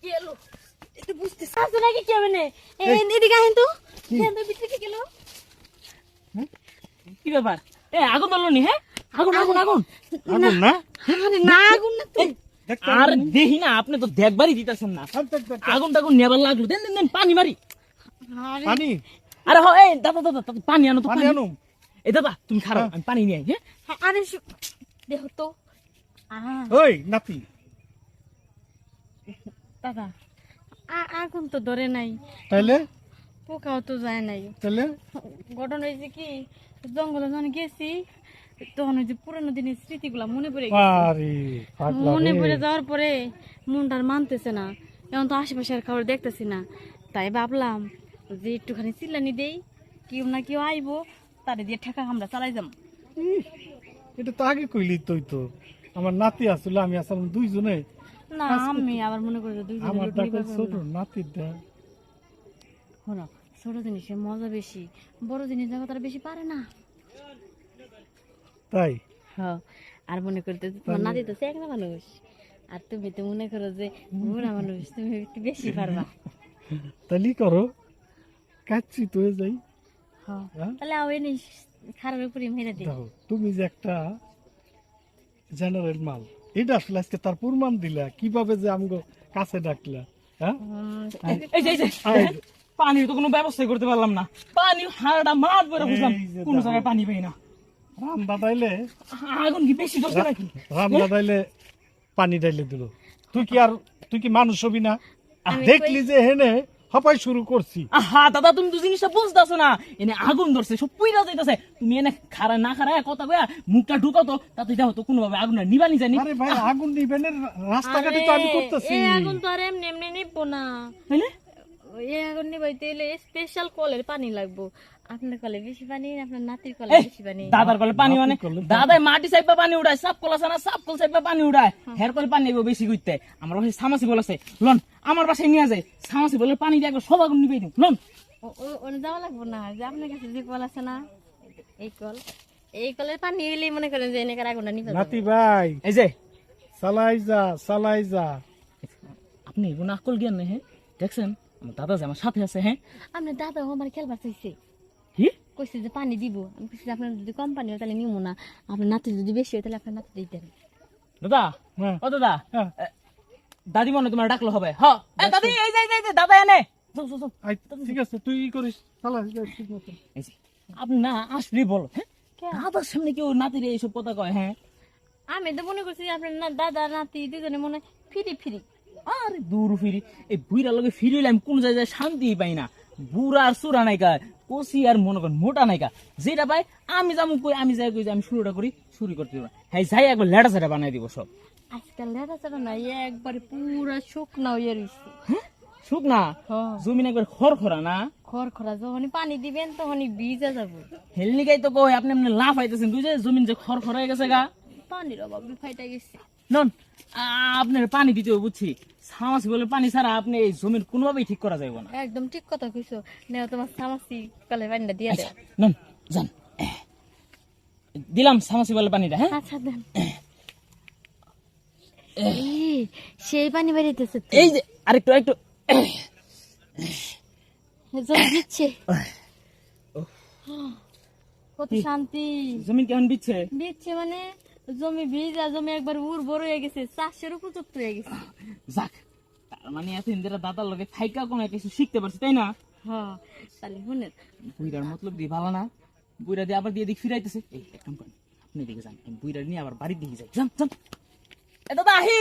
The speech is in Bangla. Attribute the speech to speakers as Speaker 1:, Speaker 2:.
Speaker 1: কি এলো এটা বুঝতে সাজু নাকি কি হবে না? এদিকে আহেন তো। হ্যাঁ ভিতরে কি গেল।
Speaker 2: কি ব্যাপার? এ আগুন ধরলো নি হ্যাঁ? আগুন আগুন আগুন।
Speaker 3: আগুন। না
Speaker 1: আরে না আগুন না তো।
Speaker 2: আর দেখি না আপনি তো দেখবারই দিতেছেন না। আগুন টাগুন নেবার লাগল। দেন দেন দেন পানি মারি।
Speaker 1: আরে।
Speaker 3: পানি?
Speaker 2: আরে হ এই দাদা দাদা পানি আনো তো
Speaker 3: পানি
Speaker 2: পানি।
Speaker 3: আনো।
Speaker 2: এই দাদা তুমি খারাপ আমি পানি নিয়ে আই হ্যাঁ?
Speaker 1: আরে দেখো তো।
Speaker 3: ওই নাতি।
Speaker 1: দাদা আগুন তো ধরে নাই।
Speaker 3: তাইলে?
Speaker 1: পোকাও তো যায় নাই। ঘটনা হয়েছে কি জঙ্গলে যখন গেছি তখন ওই যে পুরানো দিনের স্মৃতিগুলা মনে পড়ে মনে পড়ে যাওয়ার পরে মনটা মানতেছে না। এখন তো আশেপাশে আর খাবার দেখতেছি না। তাই ভাবলাম যে একটুখানি চিল্লানি দেই কেউ না কেউ আইবো তারে দিয়ে ঠেকা আমরা চালাই যাম।
Speaker 3: এটা তো আগে কইলি তুই তো আমার নাতি আসলে আমি আসলাম দুইজনে
Speaker 1: না আমি আবার মনে করি
Speaker 3: আমার ডাকে ছোট নাতির
Speaker 1: ছোট জিনিসে মজা বেশি বড় জিনিস দেখো তারা বেশি পারে না।
Speaker 3: তাই?
Speaker 1: হ্যাঁ আর মনে করতে তোমার নাতি তো চেকনা মানুষ। আর তুমি তো মনে করো যে বুড়া মানুষ তুমি বেশি পারবা।
Speaker 3: তাইলে করো কাচ্ছি তো যাই।
Speaker 1: হ্যাঁ
Speaker 3: হ্যাঁ?
Speaker 1: তাহলে আও এনে খারাপের উপরে মেরে দিই।
Speaker 3: তুমি যে একটা জেনারেল মাল এটা আসলে আজকে তার প্রমাণ দিলা কীভাবে যে আমগো কাছে ডাকলা হ্যাঁ?
Speaker 2: এই যে। পানির তো কোনো ব্যবস্থাই করতে পারলাম না। পানি হারাটা মাঠ করে বুঝলাম কোনো। জায়গায় পানি পাই না।
Speaker 3: রাম দাদাইলে
Speaker 2: আগুন কি বেশি দরকার নাকি?
Speaker 3: রাম দাদাইলে পানি ডাইলে দিল। তুই কি আর তুই কি মানুষ হবি না? দেখলি যে হেনে হপাই শুরু করছি।
Speaker 2: আহা দাদা তুমি তো জিনিসটা বুঝতেছো না। এনে আগুন ধরছে সব পুইরা যাইতেছে। তুমি এনে খারা না খারা কথা কয়া মুখটা ঢুকাও তো তাতে দেখো তো কোনোভাবে আগুন নিবানি জানি
Speaker 3: আরে ভাই আগুন নিবেনের রাস্তাঘাটে তো আমি করতেছি।
Speaker 1: এই আগুন তো আর এমনি এমনি নিব না।
Speaker 2: তাইলে?
Speaker 1: এই আগুন নিবাইতে এলে স্পেশাল কলের পানি লাগবো। আপনার কলে বেশি পানি আপনার নাতির কলে বেশি পানি।
Speaker 2: দাদার কলে পানি মানে দাদাই মাটি চাইপা পানি উড়ায় সাপ কল আছে না সাপ কল চাইপা পানি উড়ায়। হের কলে পানি নেব বেশি করতে আমার বাসায় সামাসি বল আছে। লন আমার বাসায় নিয়ে যায় সামাসি বলে পানি দিয়ে একবার সব আগুন নিবে দিন লন।
Speaker 1: ও- ও- ওনে যাওয়া লাগবো না যে আপনার কাছে যে কল আছে না এই কল এই কলের পানি এলেই মনে করেন যে এনেকার আগুনটা নিভে যাবে।
Speaker 3: নাতি ভাই।
Speaker 2: এই যে।
Speaker 3: চালাই যা চালাই যা
Speaker 2: আপনি কোনো আকল জ্ঞান নেই হ্যাঁ দেখছেন? আমার দাদা যে আমার সাথে আছে হ্যাঁ?
Speaker 1: আপনার দাদা আমার খেলবার চাইছে
Speaker 2: কি?
Speaker 1: কইছে যে পানি দিব। আমি কইছি যে আপনার যদি কম পানি হয় তাহলে নিবো না। আপনার নাতি যদি বেশি হয় তাহলে আপনার নাতি দিতেন
Speaker 2: দাদা
Speaker 3: হ্যাঁ।
Speaker 2: ও দাদা
Speaker 3: হ্যাঁ।
Speaker 2: দাদি মনে তোমার ডাকলো হবে। হ দাদি এই যে এই যে, দাদা এনে।
Speaker 3: ঠিক আছে তুই করিস।
Speaker 2: আপনি না আসলে বলো হ্যাঁ?
Speaker 1: কে?
Speaker 2: দাদার সামনে কেউ নাতির এইসব কথা কয় হ্যাঁ?
Speaker 1: আমি তো মনে করছি আপনার না দাদা নাতি দুজনে মনে হয় ফিরি ফিরি।
Speaker 2: আরে দূর ফিরি। এই বুইরা লগে ফিরিলে আমি কোন জায়গায় শান্তি পাই না। বুড়া আর সুরা নাইকা কষি আর মনে করেন মোটা নাইকা যেটা পাই আমি যাব কই আমি যাই কই আমি শুরুটা করি শুরু করতে দিব হ্যাঁ যাই একবার লেটা সেটা বানাই দিব সব।
Speaker 1: আজকাল লেটা চেটা না একবারে পুরা শুকনা হয়ে রয়েছে
Speaker 2: শুক না
Speaker 1: হ্যাঁ।
Speaker 2: জমিন একবার খর খরা না?
Speaker 1: খড় খরা যখন পানি দিবেন তখনই ভিজে যাব।
Speaker 2: হেলনিকাই তো কই আপনি আপনি লাভ আইতেছেন যে জমিন যে খর খরা হয়ে গেছে গা।
Speaker 1: পানির অভাব ফাইটা গেছে।
Speaker 2: নন আপনার পানি দিতে বুঝছি। সামাসি বলে পানি ছাড়া আপনি এই জমির কোনোভাবেই ঠিক করা যাবে না।
Speaker 1: একদম ঠিক কথা কইছো। তোমার সামাসি কলে পানিটা দিয়ে দেও।
Speaker 2: নন যান। দিলাম সামাসি বলে পানিটা হ্যাঁ?
Speaker 1: আচ্ছা দেন। সেই পানি বেরিয়েছে।
Speaker 2: এই যে আরেকটু আরেকটু।
Speaker 1: জল দিচ্ছে। কত শান্তি।
Speaker 2: জমিন কেমন দিচ্ছে?
Speaker 1: দিচ্ছে মানে জমি ভিজা জমি একবার উর্বর হয়ে গেছে চাষের উপযুক্ত হয়ে গেছে।
Speaker 2: যাক তার মানে এত ইন্দিরা দাদার লগে থাইকা কোনো কিছু শিখতে পারছি তাই না?
Speaker 1: হ্যাঁ তাহলে শুনেন।
Speaker 2: বুইরার মতলব দিয়ে ভালো না। বুইরা দিয়ে আবার দিয়ে দিক ফিরাইতেছে। এই এক কাম করেন আপনি দিকে যান বুইরা নিয়ে আবার বাড়ির দিকে যাই। যান যান। এ দাদা আহি!